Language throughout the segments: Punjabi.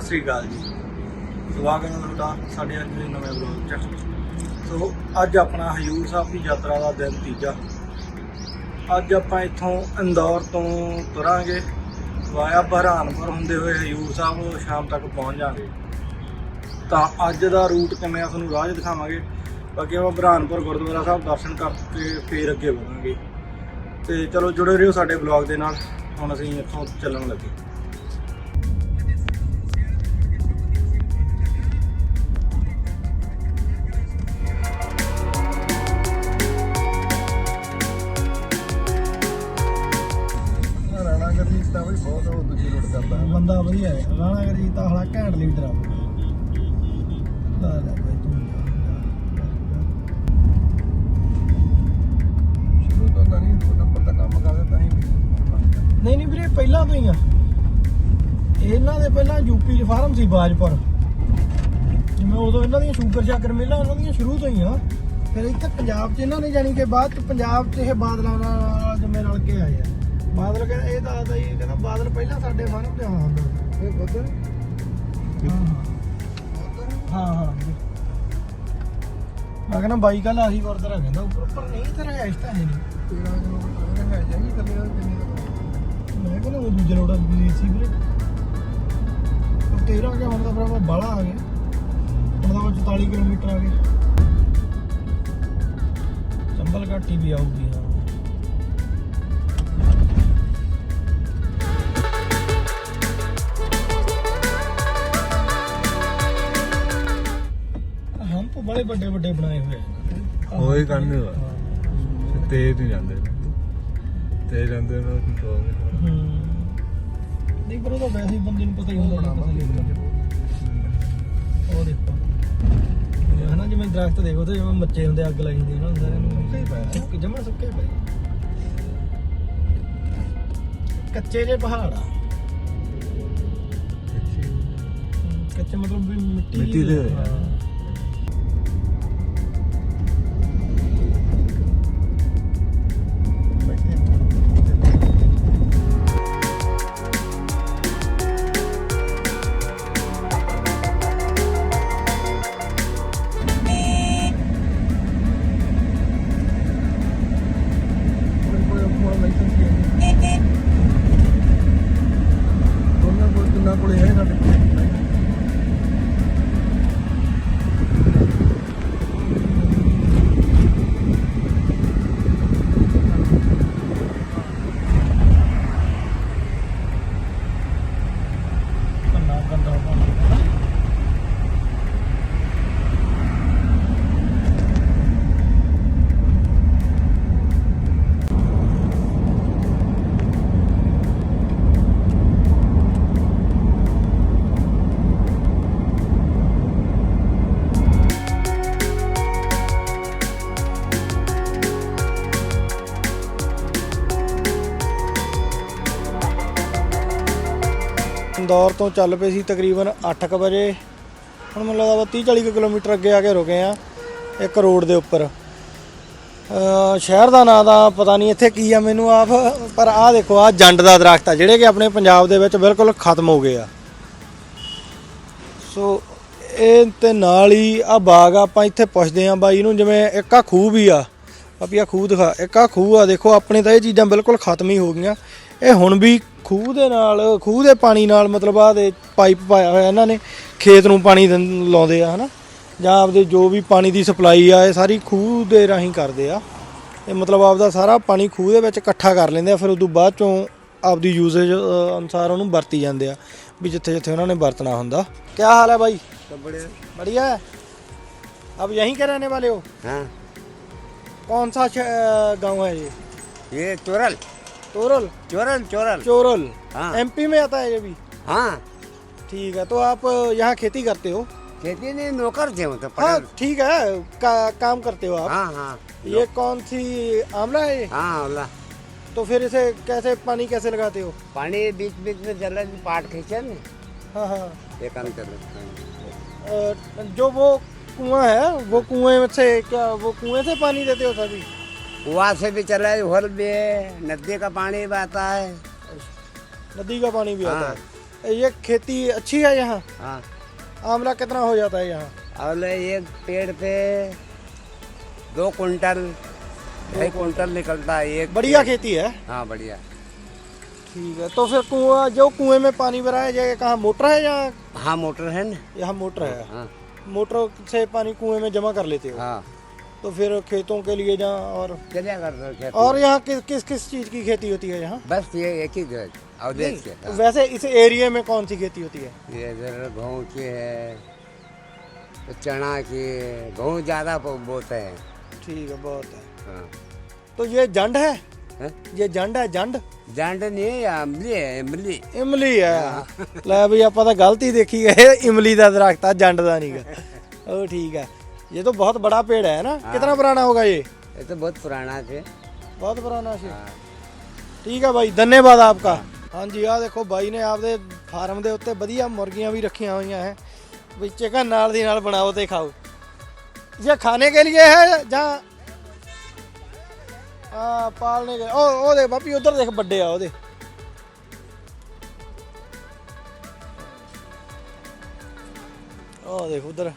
ਸਤਿ ਸ੍ਰੀ ਅਕਾਲ ਜੀ। ਸਵਾਗਤ ਹੈ ਤੁਹਾਡਾ ਸਾਡੇ ਅੱਜ ਦੇ ਨਵੇਂ ਵਲੌਗ 'ਚ। ਸੋ, ਅੱਜ ਆਪਣਾ ਹਜੂਰ ਸਾਹਿਬ ਦੀ ਯਾਤਰਾ ਦਾ ਦਿਨ ਤੀਜਾ। ਅੱਜ ਆਪਾਂ ਇੱਥੋਂ ਇੰਦੌਰ ਤੋਂ ਤੁਰਾਂਗੇ। ਵਾਇਆ ਬਹਰਾਨਪੁਰ ਹੁੰਦੇ ਹੋਏ ਹਜੂਰ ਸਾਹਿਬ ਸ਼ਾਮ ਤੱਕ ਪਹੁੰਚ ਜਾਾਂਗੇ ਤਾਂ ਅੱਜ ਦਾ ਰੂਟ ਕਿਵੇਂ ਆ, ਤੁਹਾਨੂੰ ਰਾਹ ਦਿਖਾਵਾਂਗੇ। ਬਾਕੀ ਆਪਾਂ ਬਹਰਾਨਪੁਰ ਗੁਰਦੁਆਰਾ ਸਾਹਿਬ ਦਰਸ਼ਨ ਕਰਕੇ ਫੇਰ ਅੱਗੇ ਵਧਾਂਗੇ। ਤੇ ਚਲੋ ਜੁੜੇ ਰਹੋ ਸਾਡੇ ਬਲੌਗ ਦੇ ਨਾਲ। ਹੁਣ ਅਸੀਂ ਇੱਥੋਂ ਚੱਲਣ ਲੱਗੇ। ਵਧੀਆ ਹੈ। ਰਾਣਾ ਗਰਜੀਤ ਤਾਂ ਹਲਾ ਘੈਂਟ ਲੀਡਰ ਆ ਲੈ ਲੈ ਬਈ ਤੂੰ। ਸ਼ੁਰੂ ਤੋਂ ਤਾਂ ਨਹੀਂ ਦੋ ਨੰਬਰ ਦਾ ਕੰਮ ਕਰਦੇ ਤਾਂ ਹੀ ਨਹੀਂ ਨਹੀਂ ਵੀਰੇ ਪਹਿਲਾਂ ਤੋਂ ਹੀ ਆ। ਇਹਨਾਂ ਦੇ ਪਹਿਲਾਂ ਯੂਪੀ ਚ ਫਾਰਮ ਸੀ ਬਾਜਪੁਰ। ਜਿਵੇਂ ਉਦੋਂ ਇਹਨਾਂ ਦੀਆਂ ਸ਼ੂਗਰ ਸ਼ਾਗਰ ਮਿਲਾਂ ਉਹਨਾਂ ਦੀਆਂ ਸ਼ੁਰੂ ਤੋਂ ਹੀ ਆ। ਫਿਰ ਇੱਥੇ ਪੰਜਾਬ 'ਚ ਇਹਨਾਂ ਨੇ ਜਾਣੀ ਕਿ ਬਾਅਦ 'ਚ ਪੰਜਾਬ 'ਚ ਇਹ ਬਾਦਲਾਂ ਨਾਲ ਜਿਵੇਂ ਰਲ ਕੇ ਆਏ ਆ। ਬਾਦਲ ਕਹਿੰਦਾ ਇਹ ਦੱਸਦਾ ਜੀ ਕਹਿੰਦਾ ਬਾਦਲ ਪਹਿਲਾਂ ਸਾਡੇ ਫਾਰਮ ਤੇ ਆਉਂਦਾ। ਇਹ ਬੁੱਧਰ ਹਾਂ ਹਾਂ। ਮੈਂ ਕਹਿੰਦਾ ਬਾਈ ਕੱਲ ਆਹੀ ਗੁਰਦੁਆਰਾ ਕਹਿੰਦਾ, ਉੱਪਰ ਉੱਪਰ ਨਹੀਂ ਤੇਰਾ ਐਸ ਤਾਂ ਹੈ ਨਹੀਂ। ਤੇਰਾ ਕਿਲੋਮੀਟਰ ਹੈ ਜਾਈ ਥੱਲੇ ਦਾ ਕਿੰਨੇ ਮੈਂ ਕਹਿੰਦਾ ਉਹ ਦੂਜੇ ਰੋਡ ਵੀ ਸੀ ਵੀਰੇ। ਉਹ ਤੇਰਾ ਕਿਆ ਹੁੰਦਾ ਫਿਰ ਉਹ ਬਾਲਾ ਆ ਗਿਆ ਹੁਣ ਤਾਂ 44 ਕਿਲੋਮੀਟਰ ਆ ਗਏ। ਚੰਬਲ ਘਾਟੀ ਵੀ ਆਊਗੀ। ਬੜੇ ਵੱਡੇ ਵੱਡੇ ਬਣਾਏ ਹੋਏ ਆ। ਉਹੀ ਕਰਨੇ ਵਾ। ਤੇਜ਼ ਨਹੀਂ ਜਾਂਦੇ। ਤੇਜ਼ ਜਾਂਦੇ ਨੇ ਕੰਟਰੋਲ ਹੂੰ। ਨਹੀਂ ਪਰ ਉਹ ਤਾਂ ਵੈਸੇ ਹੀ ਬੰਦੇ ਨੂੰ ਪਤਾ ਹੀ ਹੁੰਦਾ ਕਿ ਪਤਾ ਨਹੀਂ ਉਹ ਦੇਖੋ। ਇਹ ਹਨਾ ਜਿਵੇਂ ਦਰਖਤ ਦੇਖੋ ਤੇ ਜਿਵੇਂ ਮੱਚੇ ਹੁੰਦੇ ਅੱਗ ਲਾਈ ਹੁੰਦੀ ਹੈ ਨਾ ਹੁੰਦਾ ਸੁੱਕੇ ਹੀ ਪਏ। ਸੁੱਕੇ ਜਮਾ ਸੁੱਕੇ ਪਏ। ਕੱਚੇ ਜੇ ਪਹਾੜ ਆ। ਕੱਚੇ। ਮਤਲਬ ਵੀ ਮਿੱਟੀ ਮਿੱਟੀ ਦੇ ਇੰਦੌਰ ਤੋਂ ਚੱਲ ਪਏ ਸੀ ਤਕਰੀਬਨ 8:00 ਵਜੇ। ਹੁਣ ਮੈਨੂੰ ਲੱਗਦਾ ਵਾ 30 40 ਕਿਲੋਮੀਟਰ ਅੱਗੇ ਆ ਕੇ ਰੁਕੇ ਆ ਇੱਕ ਰੋਡ ਦੇ ਉੱਪਰ। ਸ਼ਹਿਰ ਦਾ ਨਾਂ ਦਾ ਪਤਾ ਨਹੀਂ ਇੱਥੇ ਕੀ ਆ ਮੈਨੂੰ ਆਪ ਪਰ ਆਹ ਦੇਖੋ ਆਹ ਜੰਡ ਦਾ ਦਰਖਤ ਆ ਜਿਹੜੇ ਕਿ ਆਪਣੇ ਪੰਜਾਬ ਦੇ ਵਿੱਚ ਬਿਲਕੁਲ ਖਤਮ ਹੋ ਗਏ ਆ। ਸੋ ਇਹ ਤੇ ਨਾਲ ਹੀ ਆ ਬਾਗ ਆ, ਆਪਾਂ ਇੱਥੇ ਪੁੱਛਦੇ ਆ ਬਾਈ ਨੂੰ ਜਿਵੇਂ ਇੱਕ ਆ ਖੂਹ ਵੀ ਆ। ਆਪੀ ਆ ਖੂਹ ਦਿਖਾ ਇੱਕ ਆ ਖੂਹ ਆ ਦੇਖੋ ਆਪਣੇ ਤਾਂ ਇਹ ਚੀਜ਼ਾਂ ਬਿਲਕੁਲ ਖਤਮ ਹੀ ਹੋ ਗਈਆਂ। ਇਹ ਹੁਣ ਵੀ ਖੂਹ ਦੇ ਨਾਲ ਖੂਹ ਦੇ ਪਾਣੀ ਨਾਲ ਮਤਲਬ ਆ ਦੇ ਪਾਈਪ ਪਾਇਆ ਹੋਇਆ ਇਹਨਾਂ ਨੇ ਖੇਤ ਨੂੰ ਪਾਣੀ ਦਿੰ- ਲਾਉਂਦੇ ਆ ਹਨਾ ਜਾਂ ਆਪਦੇ ਜੋ ਵੀ ਪਾਣੀ ਦੀ ਸਪਲਾਈ ਆ ਇਹ ਸਾਰੀ ਖੂਹ ਦੇ ਰਾਹੀਂ ਕਰਦੇ ਆ ਇਹ ਮਤਲਬ ਆਪਦਾ ਸਾਰਾ ਪਾਣੀ ਖੂਹ ਦੇ ਵਿੱਚ ਇਕੱਠਾ ਕਰ ਲੈਂਦੇ ਆ ਫਿਰ ਉਦੋਂ ਬਾਅਦ ਚੋਂ ਆਪਦੀ ਯੂਜ਼ੇਜ ਅਨੁਸਾਰ ਉਹਨੂੰ ਵਰਤੀ ਜਾਂਦੇ ਆ ਵੀ ਜਿੱਥੇ ਜਿੱਥੇ ਉਹਨਾਂ ਨੇ ਵਰਤਣਾ ਹੁੰਦਾ ਕੀ ਹਾਲ ਹੈ ਬਾਈ सब बड़े बढ़िया है अब यहीं के रहने वाले हो हाँ कौन सा श- गांव है ये ये चोरल तोरल चोरल चोरल। चोरल। हाँ। एमपी में आता है ये भी? हाँ। ठीक है तो आप यहाँ खेती करते हो? खेती नहीं नौकर थे तो हाँ ठीक है का, काम करते हो आप। हाँ हाँ। ये कौन सी आमला है ये? हाँ अल्लाह तो फिर इसे कैसे पानी कैसे लगाते हो? पानी बीच बीच में है पाट खींचे ना। हाँ हाँ। ये काम कर रहे जो वो कुआँ है वो कुएँ से क्या वो कुएँ से पानी देते हो सभी? कुआ से भी चला है होल भी है नदी का पानी भी आता है। नदी का पानी भी आता हाँ। है। ये खेती अच्छी है यहाँ? हाँ। आंवला कितना हो जाता है यहाँ? और एक पेड़ पे दो कुंटल ढाई कुंटल निकलता है एक बढ़िया खेती है? हाँ बढ़िया। ठीक है तो फिर कुआँ जो कुएँ में पानी भराया जाए कहाँ मोटर है या? हाँ मोटर है ना। यहाँ मोटर है। हाँ। मोटर से पानी कुएँ में जमा कर लेते हो? हाँ। तो फिर खेतों के लिए जहाँ और चलिया कर रहे खेती और यहाँ किस किस किस चीज की खेती होती है यहाँ बस ये एक ही जो अवधेश के हाँ। वैसे इस एरिया में कौन सी खेती होती है ये इधर गेहूँ की है तो चना की है गेहूँ ज़्यादा बो- बोते हैं ठीक है बहुत है हाँ तो ये जंड है हैं? ये जंड है जंड जांड नहीं है या अमली है इमली ਇਮਲੀ ਹੈ ਲੈ ਬਈ ਆਪਾਂ ਤਾਂ ਗਲਤੀ ਦੇਖੀ ਗਏ ਇਮਲੀ ਦਾ ਦਰਖਤ ਆ ਜੰਡ ਦਾ ਨਹੀਂਗਾ ਉਹ ਠੀਕ ਹੈ ये तो बहुत बड़ा पेड़ है ना कितना पुराना होगा ये ये तो बहुत पुराना थे ਬਹੁਤ ਪੁਰਾਣਾ ਸੀ हाँ। ਠੀਕ ਹੈ ਬਾਈ ਧੰਨਵਾਦ ਆਪਕਾ ਹਾਂਜੀ ਆ ਦੇਖੋ ਬਾਈ ਨੇ ਆਪਦੇ ਫਾਰਮ ਦੇ ਉੱਤੇ ਵਧੀਆ ਮੁਰਗੀਆਂ ਵੀ ਰੱਖੀਆਂ ਹੋਈਆਂ ਹੈ ਵੀ ਚਿਕਨ ਨਾਲ ਦੀ ਨਾਲ ਬਣਾਓ ਤੇ ਖਾਓ ये खाने के लिए है जहाँ हाँ पालने के ओ ओ देख बापी उधर देख बड्डे आ ਉਹਦੇ ਉਹ ਦੇਖ ਉਧਰ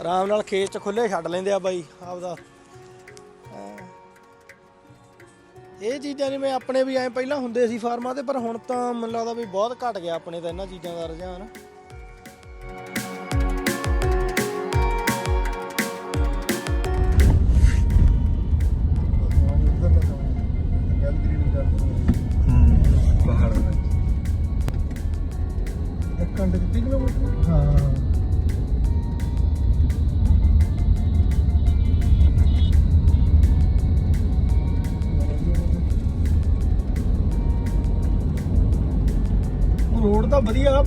ਆਰਾਮ ਨਾਲ ਖੇਤ ਚ ਖੁੱਲੇ ਛੱਡ ਲੈਂਦੇ ਆ ਬਾਈ, ਆਪਦਾ। ਇਹ ਚੀਜ਼ਾਂ ਜਿਵੇਂ ਆਪਣੇ ਵੀ ਐ ਪਹਿਲਾਂ ਹੁੰਦੇ ਸੀ ਫਾਰਮਾਂ ਤੇ, ਪਰ ਹੁਣ ਤਾਂ ਮੈਨੂੰ ਲੱਗਦਾ ਵੀ ਬਹੁਤ ਘਟ ਗਿਆ ਆਪਣੇ ਤਾਂ ਇਹਨਾਂ ਚੀਜ਼ਾਂ ਦਾ ਰੁਝਾਨ।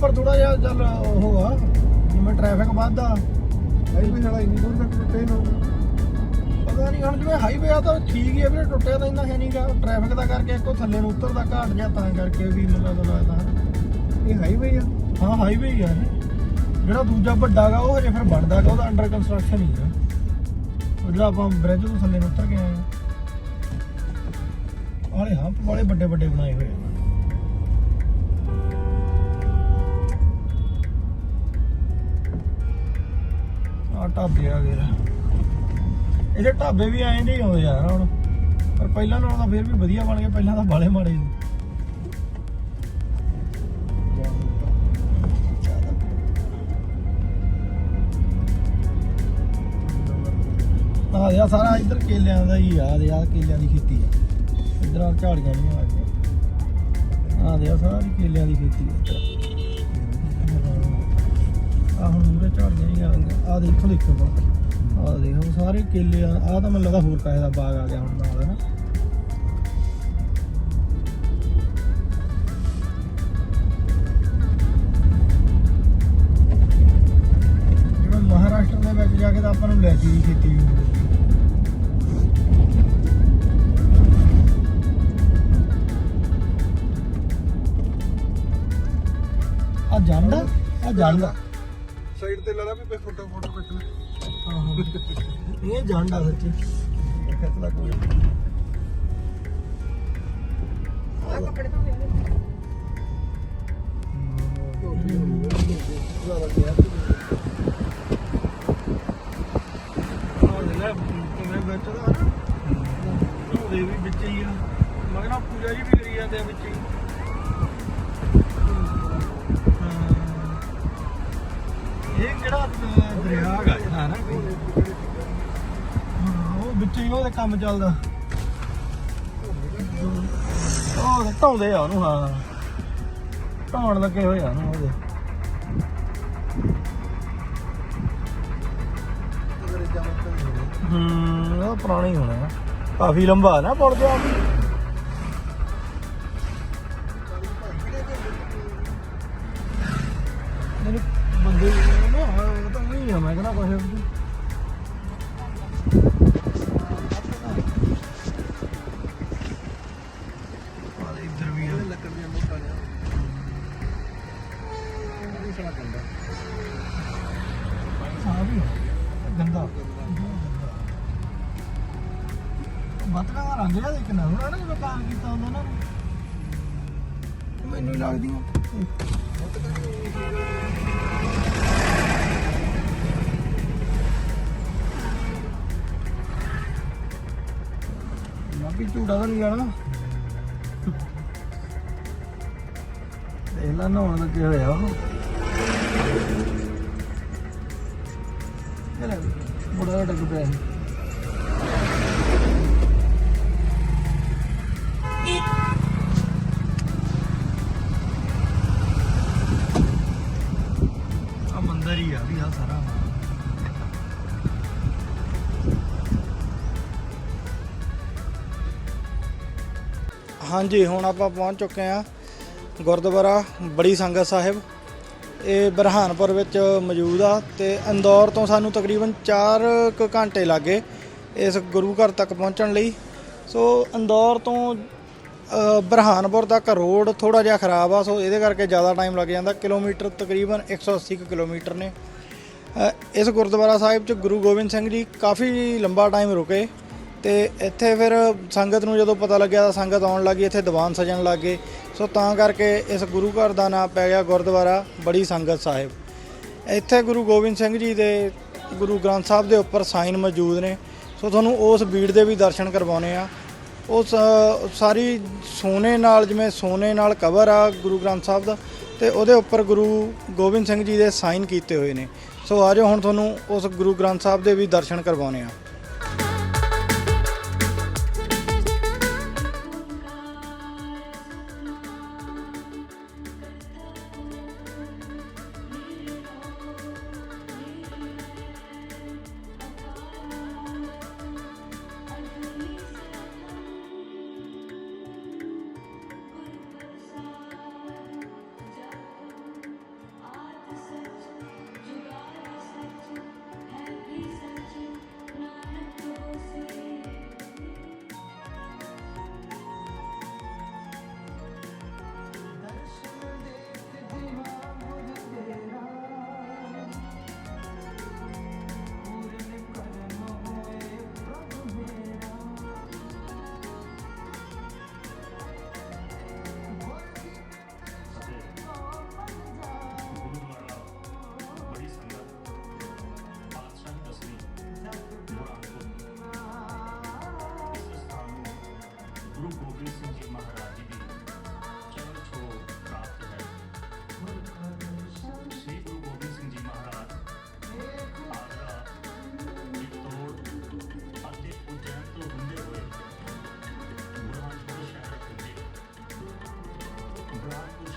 ਪਰ ਥੋੜਾ ਜਿਹਾ ਚੱਲ ਉਹ ਆ, ਜਿਵੇਂ ਟ੍ਰੈਫਿਕ ਵੱਧਦਾ ਹਾਈਵੇ ਵਾਲਾ ਇੰਨੀ ਦੂਰ ਤੱਕ ਟੁੱਟੇ ਨਾ ਪਤਾ ਨਹੀਂ ਹੁਣ ਜਿਵੇਂ ਹਾਈਵੇ ਆ ਤਾਂ ਠੀਕ ਹੀ ਆ ਵੀਰੇ, ਟੁੱਟਿਆ ਤਾਂ ਇੰਨਾ ਹੈ ਨਹੀਂਗਾ ਟ੍ਰੈਫਿਕ ਦਾ ਕਰਕੇ ਇੱਕੋ ਥੱਲੇ ਨੂੰ ਉਤਰਦਾ ਘਾਟ ਜਾਂ ਤਾਂ ਕਰਕੇ ਵੀ ਮੈਨੂੰ ਲੱਗਦਾ ਲੱਗਦਾ ਇਹ ਹਾਈਵੇ ਆ। ਹਾਂ ਹਾਈਵੇ ਹੀ ਆ ਜਿਹੜਾ ਦੂਜਾ ਵੱਡਾ ਗਾ, ਉਹ ਹਜੇ ਫਿਰ ਬਣਦਾ ਗਾ, ਉਹਦਾ ਅੰਡਰ ਕੰਸਟਰਕਸ਼ਨ ਹੀ ਆ। ਜਿਹੜਾ ਆਪਾਂ ਬ੍ਰਿਜ ਤੋਂ ਥੱਲੇ ਨੂੰ ਉਤਰ ਕੇ ਆਏ ਆ। ਆਲੇ ਹੰਪ ਵਾਲੇ ਵੱਡੇ ਵੱਡੇ ਬਣਾਏ ਹੋਏ ਆ। ਢਾਬੇ ਆ ਗਏ ਇਹਦੇ ਢਾਬੇ ਵੀ ਐਂ ਦੇ ਹੀ ਯਾਰ ਹੁਣ। ਪਰ ਪਹਿਲਾਂ ਨਾਲੋਂ ਤਾਂ ਫਿਰ ਵੀ ਵਧੀਆ ਬਣ ਗਏ, ਪਹਿਲਾਂ ਤਾਂ ਬਾਲੇ ਮਾੜੇ ਸੀ। ਆ ਦੇ ਸਾਰਾ ਇੱਧਰ ਕੇਲਿਆਂ ਦਾ ਹੀ ਆ ਦੇ ਕੇਲਿਆਂ ਦੀ ਖੇਤੀ ਆ। ਇੱਧਰ ਆ ਝਾੜੀਆਂ ਨਹੀਂ ਆ ਗਈਆਂ ਆ ਦੇ ਸਾਰੀ ਕੇਲਿਆਂ ਦੀ ਖੇਤੀ ਆ ਆ ਹੁਣ ਮੂਰੇ ਝਾੜੀਆਂ ਹੀ ਆ ਗਈਆਂ। ਆ ਦੇਖੋ ਦੇਖੋ ਆ ਦੇਖੋ, ਸਾਰੇ ਕੇਲੇ ਆ। ਆ ਤਾਂ ਮੈਨੂੰ ਲੱਗਦਾ ਹੋਰ ਕਾਹੇ ਦਾ ਬਾਗ ਆ ਗਿਆ ਹੁਣ ਨਾਲ ਨਾ ਜਿਵੇਂ ਮਹਾਰਾਸ਼ਟਰ ਦੇ ਵਿੱਚ ਜਾ ਕੇ ਤਾਂ ਆਪਾਂ ਨੂੰ ਲੈਚੀ ਦੀ ਖੇਤੀ ਵੀ ਮਿਲਦੀ ਆ ਜਾਂਦਾ ਆ ਜਾਂਦਾ ਤੇ ਲਾ ਲਾ ਵੀ ਕੋਈ ਫੋਟੋ ਫੋਟੋ ਖਿੱਚ ਲੈ ਆਹੋ ਇਹ ਜਾਂਦਾ ਸੱਚੀ ਖਿੱਚ ਲੈ ਕੋਈ ਆ ਲੈ ਕਿਵੇਂ ਬੈਠਦਾ ਨਾ ਉਹਦੇ ਵੀ ਵਿੱਚ ਹੀ ਆ ਮਗਰ ਪੂਜਾ ਜੀ ਵੀ ਕਰੀ ਜਾਂਦੇ ਆ ਵਿੱਚ ਹਾਂ। ਇਹ ਕਿਹੜਾ ਅਹ, ਦਰਿਆ ਹੈਗਾ ਜਿਹੜਾ ਨਾ? ਕੋਈ ਹਾਂ, ਉਹ ਵਿੱਚ ਹੀ ਉਹਦੇ ਕੰਮ ਚੱਲਦਾ। ਉਹ ਢਾਉਂਦੇ ਆ ਉਹਨੂੰ ਹਾਂ। ਢਾਉਣ ਲੱਗੇ ਹੋਏ ਆ ਉਹਨੂੰ ਉਹਦੇ। ਹੂੰ ਉਹ ਪੁਰਾਣਾ ਹੀ ਹੋਣਾ ਕਾਫੀ ਲੰਬਾ ਨਾ ਪੁਲ ਜਿਹਾ। ਝੂੜਾ ਤਾਂ ਨਹੀਂ ਜਾਣਾ ਦੇਖ ਲਾ ਨਹਾਉਣ ਲੱਗੇ ਹੋਇਆ ਉਹ ਇਹ ਲੈ ਬੜਾ ਡੱਗ ਪਿਆ ਸੀ ਹਾਂਜੀ, ਹੁਣ ਆਪਾਂ ਪਹੁੰਚ ਚੁੱਕੇ ਆ ਗੁਰਦੁਆਰਾ ਬੜੀ ਸੰਗਤ ਸਾਹਿਬ। ਇਹ ਬਰਹਾਨਪੁਰ ਵਿੱਚ ਮੌਜੂਦ ਆ ਤੇ ਇੰਦੌਰ ਤੋਂ ਸਾਨੂੰ ਤਕਰੀਬਨ 4 ਕੁ ਘੰਟੇ ਲੱਗੇ ਇਸ ਗੁਰੂ ਘਰ ਤੱਕ ਪਹੁੰਚਣ ਲਈ। ਸੋ ਇੰਦੌਰ ਤੋਂ ਬਰਹਾਨਪੁਰ ਤੱਕ ਰੋਡ ਥੋੜਾ ਜਿਹਾ ਖਰਾਬ ਆ, ਸੋ ਇਹਦੇ ਕਰਕੇ ਜ਼ਿਆਦਾ ਟਾਈਮ ਲੱਗ ਜਾਂਦਾ। ਕਿਲੋਮੀਟਰ ਤਕਰੀਬਨ 180 ਕੁ ਕਿਲੋਮੀਟਰ ਨੇ। ਇਸ ਗੁਰਦੁਆਰਾ ਸਾਹਿਬ 'ਚ ਗੁਰੂ ਗੋਬਿੰਦ ਸਿੰਘ ਜੀ ਕਾਫੀ ਲੰਬਾ ਟਾਈਮ ਰੁਕੇ। ਤੇ ਇੱਥੇ ਫਿਰ ਸੰਗਤ ਨੂੰ ਜਦੋਂ ਪਤਾ ਲੱਗਿਆ ਤਾਂ ਸੰਗਤ ਆਉਣ ਲੱਗੀ, ਇੱਥੇ ਦੀਵਾਨ ਸਜਣ ਲੱਗੇ ਸੋ ਤਾਂ ਕਰਕੇ ਇਸ ਗੁਰੂ ਘਰ ਦਾ ਨਾਮ ਪੈ ਗਿਆ ਗੁਰਦੁਆਰਾ ਬੜੀ ਸੰਗਤ ਸਾਹਿਬ। ਇੱਥੇ ਗੁਰੂ ਗੋਬਿੰਦ ਸਿੰਘ ਜੀ ਦੇ ਗੁਰੂ ਗ੍ਰੰਥ ਸਾਹਿਬ ਦੇ ਉੱਪਰ ਸਾਈਨ ਮੌਜੂਦ ਨੇ। ਸੋ ਤੁਹਾਨੂੰ ਉਸ ਬੀੜ ਦੇ ਵੀ ਦਰਸ਼ਨ ਕਰਵਾਉਣੇ ਆ। ਉਸ, ਸਾਰੀ ਸੋਨੇ ਨਾਲ, ਜਿਵੇਂ ਸੋਨੇ ਨਾਲ ਕਵਰ ਆ ਗੁਰੂ ਗ੍ਰੰਥ ਸਾਹਿਬ ਦਾ, ਤੇ ਉਹਦੇ ਉੱਪਰ ਗੁਰੂ ਗੋਬਿੰਦ ਸਿੰਘ ਜੀ ਦੇ ਸਾਈਨ ਕੀਤੇ ਹੋਏ ਨੇ। ਸੋ ਆਜੋ ਹੁਣ ਤੁਹਾਨੂੰ ਉਸ ਗੁਰੂ ਗ੍ਰੰਥ ਸਾਹਿਬ ਦੇ ਵੀ ਦਰਸ਼ਨ ਕਰਵਾਉਣੇ ਆ। ਗੁਰੂ ਸਿੰਘ ਜੀ ਮਹਾਰਾਜ ਦੀ ਚਰਨ ਛੋਹ ਪ੍ਰਾਪਤ ਹੈ। ਸ੍ਰੀ ਗੁਰੂ ਗੋਬਿੰਦ ਸਿੰਘ ਜੀ ਮਹਾਰਾਜ ਆਗਰਾ ਚਿਤੌੜ ਅਤੇ ਉਜੈਨ ਤੋਂ ਹੁੰਦੇ ਹੋਏ ਬੁਰਹਾਨਪੁਰ ਸ਼ਹਿਰ ਪੁੱਜੇ ਬੁਰਹਾਨਪੁਰ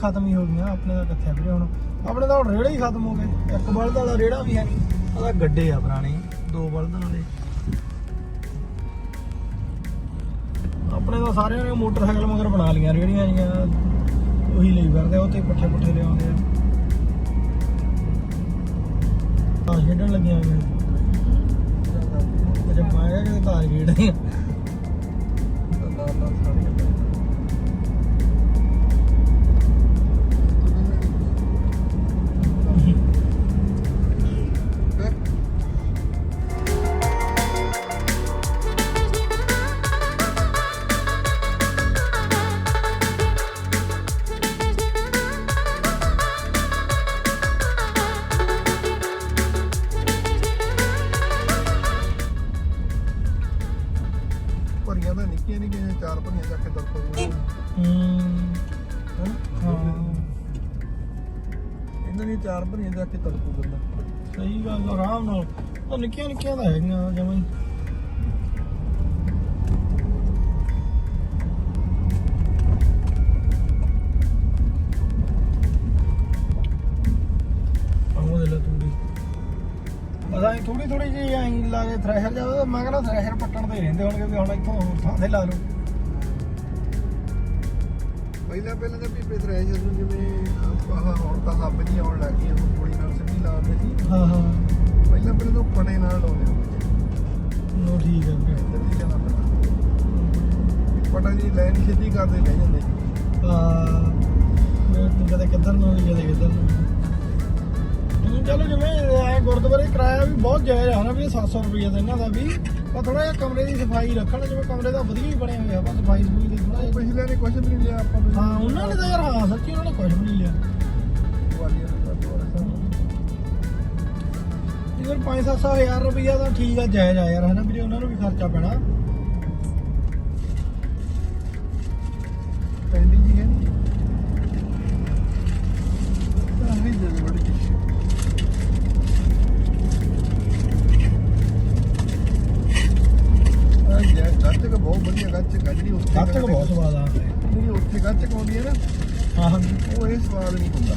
ਖਤਮ ਹੀ ਹੋ ਗਈਆਂ ਆਪਣੇ ਦਾ ਕਿੱਥੇ ਵੀਰੇ ਹੁਣ। ਆਪਣੇ ਤਾਂ ਹੁਣ ਰੇੜੇ ਹੀ ਖਤਮ ਹੋ ਗਏ। ਇੱਕ ਬਲਦ ਵਾਲਾ ਰੇੜਾ ਵੀ ਹੈ ਨਹੀਂ ਉਹਦਾ ਗੱਡੇ ਆ ਪੁਰਾਣੇ। ਦੋ ਬਲਦਾਂ ਵਾਲੇ। ਆਪਣੇ ਤਾਂ ਸਾਰਿਆਂ ਨੇ ਮੋਟਰਸਾਈਕਲ ਮਗਰ ਬਣਾ ਲਈਆਂ ਰੇੜੀਆਂ ਜੀਆਂ ਉਹੀ ਲਈ ਫਿਰਦੇ ਆ, ਉਹ ਤੇ ਪੱਠੇ ਪੁੱਠੇ ਲਿਆਉਂਦੇ ਆ। ਆ ਖੇਡਣ ਲੱਗੀਆਂ ਹੋਈਆਂ ਅਜੇ ਪਾਇਆ ਕਿ ਤਾਰ ਖੇਡਦੇ ਆ ਲਾ ਕੇ ਥ੍ਰੈਸ਼ਰ ਜਾਵੇ ਮੈਂ ਕਹਿੰਦਾ ਥ੍ਰੈਸ਼ਰ ਪੱਟਣ ਦੇ ਹੀ ਰਹਿੰਦੇ ਹੋਣਗੇ ਵੀ ਹੁਣ ਇੱਥੋਂ ਹੋਰ ਥਾਂ ਤੇ ਲਾ ਲਓ। ਪਹਿਲਾਂ ਪਹਿਲਾਂ ਤਾਂ ਵੀ ਪੇਤਰਾ ਜਦੋਂ ਜਿਵੇਂ ਆਹ ਹੁਣ ਤਾਂ ਹੱਬ ਜੀ ਆਉਣ ਲੱਗ ਗਈ ਹੁਣ ਥੋੜੀ ਨਾਲ ਸਿੱਧੀ ਲਾਉਂਦੇ ਸੀ। ਹਾਂ ਹਾਂ। ਪਹਿਲਾਂ ਪਹਿਲਾਂ ਤਾਂ ਫਟੇ ਨਾਲ ਲਾਉਂਦੇ ਹੁੰਦੇ ਲੋ ਠੀਕ ਹੈ। ਇੱਧਰ ਦੀ ਜਾਣਾ ਪੈਣਾ ਪਟਾ ਜੀ ਲਾਈਨ ਸਿੱਧੀ ਕਰਦੇ ਲੈ ਜਾਂਦੇ ਹਾਂ। ਮੈਂ ਤੂੰ ਕਦੇ ਕਿੱਧਰ ਨੂੰ ਕਦੇ ਕਿੱਧਰ ਨੂੰ? ਤੂੰ ਚਲੋ ਜਿਵੇਂ ਐ ਗੁਰਦੁਆਰੇ ਕਿਰਾਇਆ ਵੀ ਬਹੁਤ ਜਾਇਜ਼ ਆ ਨਾ ਵੀ ਇਹ 700 ਰੁਪਏ ਦਾ ਇਹਨਾਂ ਦਾ ਵੀ। ਪਰ ਥੋੜਾ ਜਿਹਾ ਕਮਰੇ ਦੀ ਸਫ਼ਾਈ ਰੱਖਣ ਜਿਵੇਂ ਕਮਰੇ ਦਾ ਵਧੀਆ ਹੀ ਬਣਿਆ ਹੋਇਆ ਬਸ ਸਫ਼ਾਈ ਸਫੂਈ ਦੀ ਥੋੜਾ ਜਿਹਾ। ਪਿਛਲੇ ਨੇ ਕੁਝ ਵੀ ਨਹੀਂ ਲਿਆ ਆਪਾਂ ਨੂੰ। ਹਾਂ ਉਹਨਾਂ ਨੇ ਤਾਂ ਯਾਰ ਹਾਂ ਸੱਚੀ ਉਹਨਾਂ ਨੇ ਕੁਝ ਵੀ ਨਹੀਂ ਲਿਆ। ਵਾਲੀਆਂ ਦਾ ਦੁਆਰਾ ਇਹ 5-700 ਹਜ਼ਾਰ ਰੁਪਈਆ ਤਾਂ ਠੀਕ ਆ ਜਾਇਜ਼ ਆ ਯਾਰ ਹਨਾ ਵੀਰੇ ਉਹਨਾਂ ਨੂੰ ਵੀ ਖਰਚਾ ਪੈਣਾ। ਪੈਂਦੀ ਜੀ ਹੈ ਨਹੀਂ ਤਾਂ ਵੀ ਜਦ ਬੜੀ ਜੀ ਆ ਜੇ ਗੱਤਕ ਬਹੁਤ ਵਧੀਆ ਗੱਤਕ ਗੱਡੀ ਉੱਥੇ ਗੱਤਕ ਬਹੁਤ ਸਵਾਦ ਆ। ਜਿਹੜੀ ਉੱਥੇ ਗੱਤਕ ਆਉਂਦੀ ਹੈ ਨਾ। ਹਾਂ ਹਾਂ। ਉਹ ਇਹ ਸਵਾਦ ਨਹੀਂ ਹੁੰਦਾ।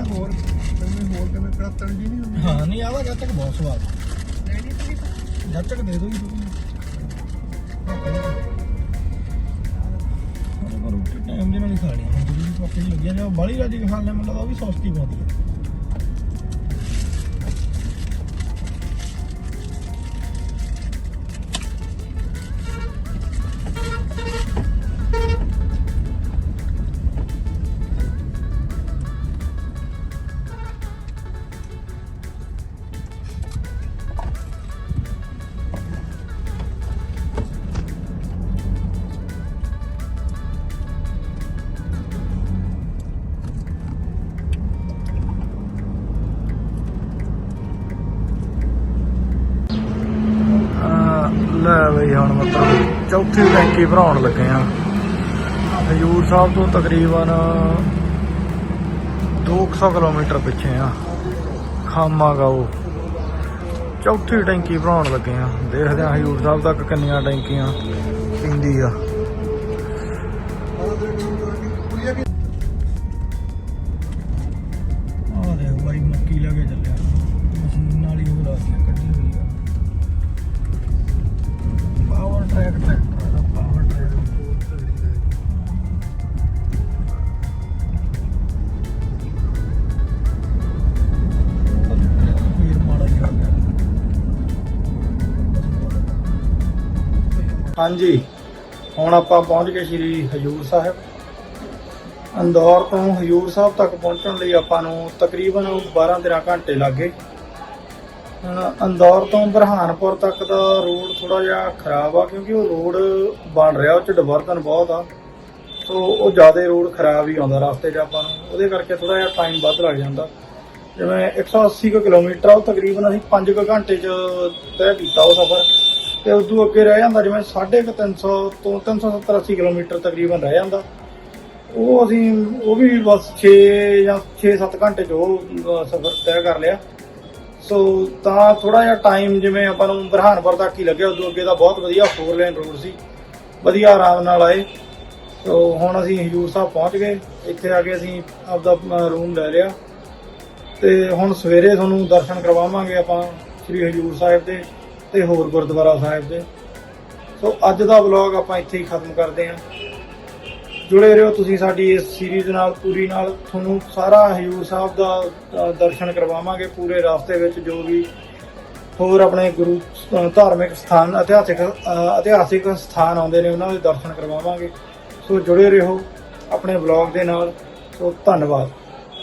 ਉਹ ਹੋਰ ਕਿਵੇਂ ਹੋਰ ਕਿਵੇਂ ਕੜਤਣ ਜੀ ਨਹੀਂ ਹੁੰਦੀ? ਹਾਂ ਨਹੀਂ ਆਵਾ ਗੱਤਕ ਬਹੁਤ ਸਵਾਦ ਗੱਤਕ ਦੇ ਦੋ ਜੀ ਤੁਸੀਂ। ਪਰ ਰੋਟੀ ਟਾਈਮ ਦੇ ਨਾਲ ਹੀ ਖਾਣੀ ਹੈ ਜਿਹੜੀ ਭੁੱਖ ਜਿਹੀ ਲੱਗੀ ਆ ਜੇ ਬਾਲੀ ਰਾਜੀ ਖਾ ਲੈ ਮੈਨੂੰ ਲੱਗਦਾ ਉਹ ਵੀ ਸੌਸਤੀ ਪਾਉਂਦੀ ਹੈ ਬਈ ਹੁਣ ਮਤਲਬ ਚੌਥੀ ਟੈਂਕੀ ਭਰਾਉਣ ਲੱਗੇ ਆ। ਹਜੂਰ ਸਾਹਿਬ ਤੋਂ ਤਕਰੀਬਨ 200 ਕਿਲੋਮੀਟਰ ਪਿੱਛੇ ਆ। ਖਾਮਾ ਗਾਓ ਚੌਥੀ ਟੈਂਕੀ ਭਰਾਉਣ ਲੱਗੇ ਆ। ਦੇਖਦੇ ਆ ਹਜੂਰ ਸਾਹਿਬ ਤੱਕ ਕਿੰਨੀਆਂ ਟੈਂਕੀਆਂ ਪਿੰਦੀ ਆ ਆ। ਹਾਂਜੀ। ਹੁਣ ਆਪਾਂ ਪਹੁੰਚ ਗਏ ਸ਼੍ਰੀ ਹਜੂਰ ਸਾਹਿਬ। ਅੰਦੌਰ ਤੋਂ ਹਜੂਰ ਸਾਹਿਬ ਤੱਕ ਪਹੁੰਚਣ ਲਈ ਆਪਾਂ ਨੂੰ ਤਕਰੀਬਨ 12-13 ਘੰਟੇ ਲੱਗੇ। ਅੰਦੌਰ ਤੋਂ ਬਰਹਾਨਪੁਰ ਤੱਕ ਦਾ ਰੋਡ ਥੋੜਾ ਜਿਹਾ ਖਰਾਬ ਆ ਕਿਉਂਕਿ ਉਹ ਰੋਡ ਬਣ ਰਿਹਾ, ਉਹ ਚ ਡਿਵਰਜਨ ਬਹੁਤ ਆ। ਸੋ ਉਹ ਜ਼ਿਆਦਾ ਰੋਡ ਖਰਾਬ ਹੀ ਆਉਂਦਾ ਰਸਤੇ 'ਚ ਆਪਾਂ ਨੂੰ। ਉਹਦੇ ਕਰਕੇ ਥੋੜਾ ਜਿਹਾ ਟਾਈਮ ਵੱਧ ਲੱਗ ਜਾਂਦਾ। ਜਿਵੇਂ 180 ਕੁ ਕਿਲੋਮੀਟਰ ਆ, ਉਹ ਤਕਰੀਬਨ ਅਸੀਂ 5 ਕੁ ਘੰਟੇ 'ਚ ਤੈਅ ਕੀਤਾ ਉਹ ਸਫ਼ਰ। ਤੇ ਉਦੋਂ ਅੱਗੇ ਰਹਿ ਜਾਂਦਾ ਜਿਵੇਂ 350 ਤੋਂ 370 80 ਕਿਲੋਮੀਟਰ ਤਕਰੀਬਨ ਰਹਿ ਜਾਂਦਾ। ਉਹ ਅਸੀਂ, ਉਹ ਵੀ ਬਸ 6 ਜਾਂ 6-7 ਘੰਟੇ 'ਚ ਉਹ ਸਫ਼ਰ ਤੈਅ ਕਰ ਲਿਆ। ਸੋ ਤਾਂ ਥੋੜਾ ਜਿਹਾ ਟਾਈਮ ਜਿਵੇਂ ਆਪਾਂ ਨੂੰ ਬਰਹਾਨਪੁਰ ਤੱਕ ਹੀ ਲੱਗਿਆ, ਉਦੋਂ ਅੱਗੇ ਦਾ ਬਹੁਤ ਵਧੀਆ ਫੋਰ ਲੇਨ ਰੋਡ ਸੀ। ਵਧੀਆ ਆਰਾਮ ਨਾਲ ਆਏ। ਸੋ ਹੁਣ ਅਸੀਂ ਹਜੂਰ ਸਾਹਿਬ ਪਹੁੰਚ ਗਏ। ਇੱਥੇ ਆ ਕੇ ਅਸੀਂ ਆਪਦਾ ਰੂਮ ਲੈ ਲਿਆ। ਤੇ ਹੁਣ ਸਵੇਰੇ ਤੁਹਾਨੂੰ ਦਰਸ਼ਨ ਕਰਵਾਵਾਂਗੇ ਆਪਾਂ ਸ੍ਰੀ ਹਜੂਰ ਸਾਹਿਬ ਦੇ। ਤੇ ਹੋਰ ਗੁਰਦੁਆਰਾ ਸਾਹਿਬ ਦੇ। ਸੋ ਅੱਜ ਦਾ ਵਲੌਗ ਆਪਾਂ ਇੱਥੇ ਹੀ ਖਤਮ ਕਰਦੇ ਹਾਂ। ਜੁੜੇ ਰਹੋ ਤੁਸੀਂ ਸਾਡੀ ਇਸ ਸੀਰੀਜ਼ ਨਾਲ, ਪੂਰੀ ਨਾਲ। ਤੁਹਾਨੂੰ ਸਾਰਾ ਹਜੂਰ ਸਾਹਿਬ ਦਾ ਦਰਸ਼ਨ ਕਰਵਾਵਾਂਗੇ ਪੂਰੇ ਰਸਤੇ ਵਿੱਚ, ਜੋ ਵੀ ਹੋਰ ਆਪਣੇ ਗੁਰੂ ਧਾਰਮਿਕ ਸਥਾਨ, ਇਤਿਹਾਸਿਕ ਇਤਿਹਾਸਿਕ ਸਥਾਨ ਆਉਂਦੇ ਨੇ, ਉਹਨਾਂ ਦੇ ਦਰਸ਼ਨ ਕਰਵਾਵਾਂਗੇ। ਸੋ ਜੁੜੇ ਰਹੋ ਆਪਣੇ ਵਲੌਗ ਦੇ ਨਾਲ। ਸੋ ਧੰਨਵਾਦ।